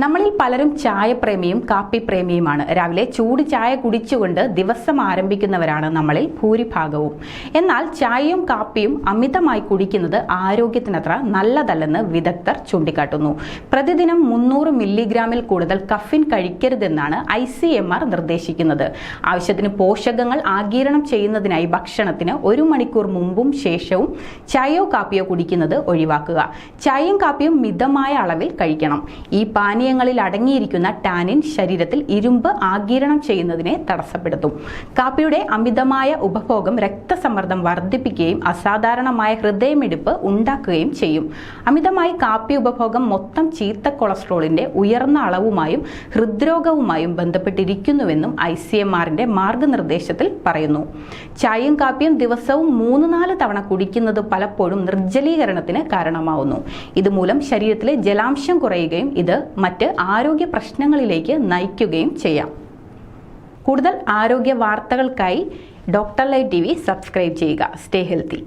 നമ്മളിൽ പലരും ചായ പ്രേമിയും കാപ്പി പ്രേമിയുമാണ് രാവിലെ ചൂട് ചായ കുടിച്ചുകൊണ്ട് ദിവസം ആരംഭിക്കുന്നവരാണ് നമ്മളിൽ ഭൂരിഭാഗവും. എന്നാൽ ചായയും കാപ്പിയും അമിതമായി കുടിക്കുന്നത് ആരോഗ്യത്തിനത്ര നല്ലതല്ലെന്ന് വിദഗ്ധർ ചൂണ്ടിക്കാട്ടുന്നു. പ്രതിദിനം മുന്നൂറ് മില്ലിഗ്രാമിൽ കൂടുതൽ കഫിൻ കഴിക്കരുതെന്നാണ് ഐ സി എം ആർ നിർദ്ദേശിക്കുന്നത്. ആവശ്യത്തിന് പോഷകങ്ങൾ ആഗിരണം ചെയ്യുന്നതിനായി ഭക്ഷണത്തിന് ഒരു മണിക്കൂർ മുമ്പും ശേഷവും ചായയോ കാപ്പിയോ കുടിക്കുന്നത് ഒഴിവാക്കുക. ചായയും കാപ്പിയും മിതമായ അളവിൽ കഴിക്കണം. ഈ പാനീയങ്ങളിൽ അടങ്ങിയിരിക്കുന്ന ടാനിൻ ശരീരത്തിൽ ഇരുമ്പ് ആഗിരണം ചെയ്യുന്നതിനെ തടസ്സപ്പെടുത്തും. കാപ്പിയുടെ അമിതമായ ഉപഭോഗം രക്തസമ്മർദ്ദം വർദ്ധിപ്പിക്കുകയും അസാധാരണമായ ഹൃദയമിടിപ്പ് ഉണ്ടാക്കുകയും ചെയ്യും. അമിതമായി കാപ്പി ഉപഭോഗം മൊത്തം ചീത്ത കൊളസ്ട്രോളിന്റെ ഉയർന്ന അളവുമായും ഹൃദ്രോഗവുമായും ബന്ധപ്പെട്ടിരിക്കുന്നുവെന്നും ഐ സി എം ആറിന്റെ മാർഗനിർദ്ദേശത്തിൽ പറയുന്നു. ചായയും കാപ്പിയും ദിവസവും മൂന്ന് നാല് തവണ കുടിക്കുന്നത് പലപ്പോഴും നിർജലീകരണത്തിന് കാരണമാവുന്നു. ഇതുമൂലം ശരീരത്തിലെ ജലാംശം കുറയുകയും ഇത് മറ്റ് ആരോഗ്യ പ്രശ്നങ്ങളിലേക്ക് നയിക്കുകയും ചെയ്യാം. കൂടുതൽ ആരോഗ്യ വാർത്തകൾക്കായി doctor live T V subscribe ചെയ്യുക. Stay healthy.